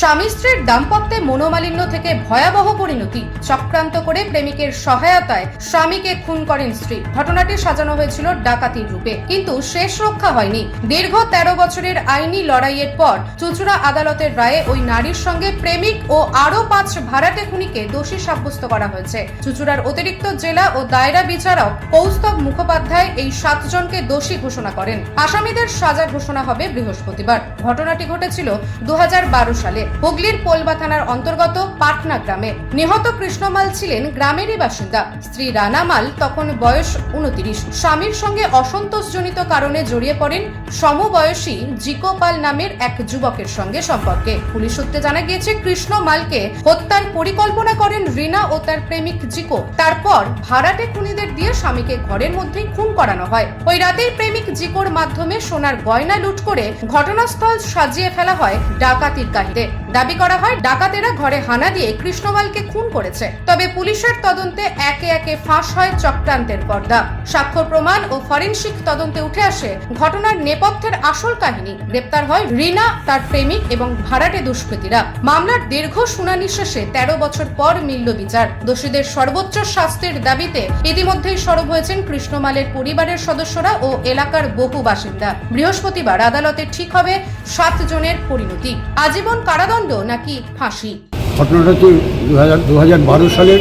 স্বামী স্ত্রীর দাম্পত্যে মনোমালিন্য থেকে ভয়াবহ পরিণতি চক্রান্ত করে প্রেমিকের সহায়তায় স্বামীকে খুন করেন স্ত্রী। ঘটনাটি সাজানো হয়েছিল ডাকাতির রূপে, কিন্তু শেষ রক্ষা হয়নি। দীর্ঘ তেরো বছরের আইনি লড়াইয়ের পর চুচুড়া আদালতের রায়ে ওই নারীর সঙ্গে প্রেমিক ও আরও পাঁচ ভাড়াটে খুনিকে দোষী সাব্যস্ত করা হয়েছে। চুচুড়ার অতিরিক্ত জেলা ও দায়রা বিচারক কৌস্তব মুখোপাধ্যায় এই সাতজনকে দোষী ঘোষণা করেন। আসামিদের সাজা ঘোষণা হবে বৃহস্পতিবার। ঘটনাটি ঘটেছিল দু হাজার বারো সালে। হুগলির পোলবা থানার অন্তর্গত পাটনা গ্রামে। নিহত কৃষ্ণমাল ছিলেন গ্রামেরই বাসিন্দা। স্ত্রী রানা মাল তখন বয়স উনতিরিশ। স্বামীর সঙ্গে অসন্তোষজনিত কারণে জড়িয়ে পড়েন সমবয়সী জিকো পাল নামের এক যুবকের সঙ্গে সম্পর্কে। পুলিশ সূত্রে জানা গিয়েছে কৃষ্ণ মালকে হত্যার পরিকল্পনা করেন রিনা ও তার প্রেমিক জিকো। তারপর ভাড়াটে খুনিদের দিয়ে স্বামীকে ঘরের মধ্যেই খুন করানো হয়। ওই রাতেই প্রেমিক জিকোর মাধ্যমে সোনার গয়না লুট করে ঘটনাস্থল সাজিয়ে ফেলা হয় ডাকাতির কাহিতে দাবি করা হয়, ডাকাতেরা ঘরে হানা দিয়ে কৃষ্ণমালকে খুন করেছে। তবে পুলিশের তদন্তে একে একে ফাঁস হয় চক্রান্তের পর্দা। সাক্ষ্য প্রমাণ ও ফরেনসিক তদন্তে উঠে আসে ঘটনার নেপথ্যের আসল কাহিনী। গ্রেপ্তার হয় রিনা, তার প্রেমিক এবং ভাড়াটে দুষ্কৃতীরা। মামলার দীর্ঘ শুনানি শেষে তেরো বছর পর মিলল বিচার। দোষীদের সর্বোচ্চ শাস্তির দাবিতে ইতিমধ্যেই সরব হয়েছেন কৃষ্ণমালের পরিবারের সদস্যরা ও এলাকার বহু বাসিন্দা। বৃহস্পতিবার আদালতে ঠিক হবে সাত জনের পরিণতি। আজীবন কারাদণ্ড নাকি ফাঁসি? ঘটনাটা হচ্ছে দু হাজার দু হাজার বারো সালের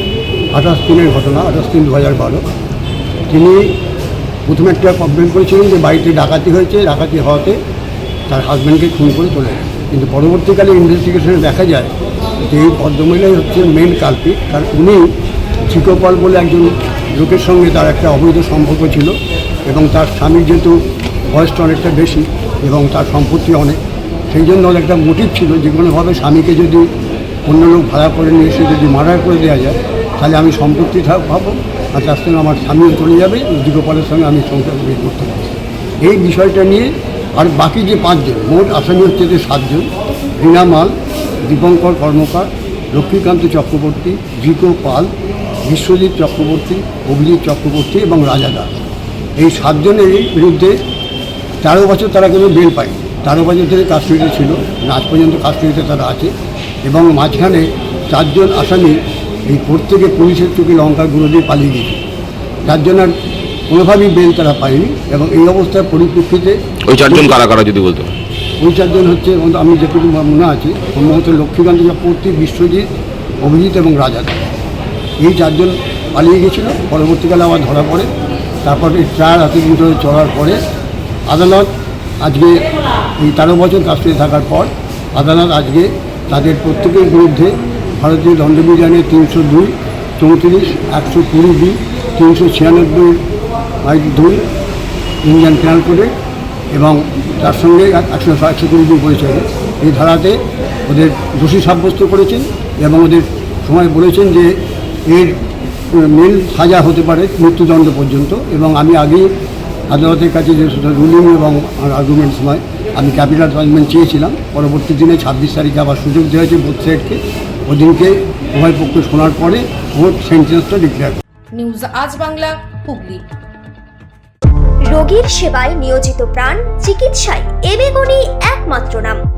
আঠাশ দিনের ঘটনা, আঠাশ তিন দু হাজার বারো। তিনি প্রথমে একটা কমপ্লেন করেছিলেন যে বাড়িতে ডাকাতি হয়েছে, ডাকাতি হওয়াতে তার হাজব্যান্ডকে খুন করে চলে যায়। কিন্তু পরবর্তীকালে ইনভেস্টিগেশনে দেখা যায় যে এই ভদ্রমহিলাই হচ্ছে মেন কালপিট কারণ উনি চিকোপাল বলে একজন লোকের সঙ্গে তার একটা অবৈধ সম্পর্ক ছিল এবং তার স্বামীর যেহেতু বয়সটা অনেকটা বেশি এবং তার সম্পত্তি অনেক সেই জন্য ওর একটা মোটিভ ছিল, যে কোনোভাবে স্বামীকে যদি অন্য লোক ভাড়া করে নিয়ে এসে যদি মার্ডার করে দেওয়া যায়, তাহলে আমি সম্পত্তি পাবো আর তার সঙ্গে আমার স্বামীও চলে যাবে দিগোপালের সঙ্গে আমি সংসার করতে পারব। এই বিষয়টা নিয়ে আর বাকি যে পাঁচজন, মোট আসামি হচ্ছে যে সাতজন, রীনা মাল, দীপঙ্কর কর্মকার, লক্ষ্মীকান্ত চক্রবর্তী, জিকো পাল, বিশ্বজিৎ চক্রবর্তী, অভিজিৎ চক্রবর্তী এবং রাজা দাস। এই সাতজনের বিরুদ্ধে তেরো বছর তারা কিন্তু বেল পায়নি। তেরো বছর ধরে কাশ্মীরে ছিল আজ পর্যন্ত কাশ্মীরিতে তারা আছে। এবং মাঝখানে চারজন আসামি এই কোর্ট থেকে পুলিশের চোখে লঙ্কার গুঁড়ো দিয়ে পালিয়ে গেছে যার জন্য আর কোনোভাবেই বেল তারা পায়নি এবং এই অবস্থার পরিপ্রেক্ষিতে ওই চারজন কারা কারা যদি বলতো? ওই চারজন হচ্ছে আমি যেটুকু মনে আছে সম্ভবত লক্ষ্মীকান্ত চক্রবর্তী বিশ্বজিৎ অভিজিৎ এবং রাজা। এই চারজন পালিয়ে গেছিল পরবর্তীকালে আবার ধরা পড়ে। তারপর এই ট্রায়াল হাতে চলার পরে আদালত আজকে এই তেরো বছর কাশ্মীরে থাকার পর আদালত আজকে তাদের প্রত্যেকের বিরুদ্ধে ভারতীয় দণ্ডবিধানের তিনশো দুই, চৌত্রিশ, একশো কুড়ি বি, তিনশো ছিয়ানব্বই বাইশ দুই ইন্ডিয়ান পেনাল কোডে এবং তার সঙ্গে একশো একশো কুড়ি দিন পরিচয়। এই ধারাতে ওদের দোষী সাব্যস্ত করেছেন এবং ওদের সময় বলেছেন যে এর মেল সাজা হতে পারে মৃত্যুদণ্ড পর্যন্ত এবং আমি আগেই আদালতের কাছে যে রুলিং এবং আর্গুমেন্ট নয় আমি ক্যাপিটাল জাজমেন্ট চেয়েছিলাম। পরবর্তী দিনে ছাব্বিশ তারিখে আবার সুযোগ দেওয়া হয়েছে বোথ সাইডকে ওদিনকে উভয় পক্ষ শোনার পরে ভোট সেন্টেন্সটা ডিক্লেয়ার নিউজ আজ বাংলা হুগলি। রোগীর সেবায় নিয়োজিত প্রাণ চিকিৎসায় এবেগুনি একমাত্র নাম।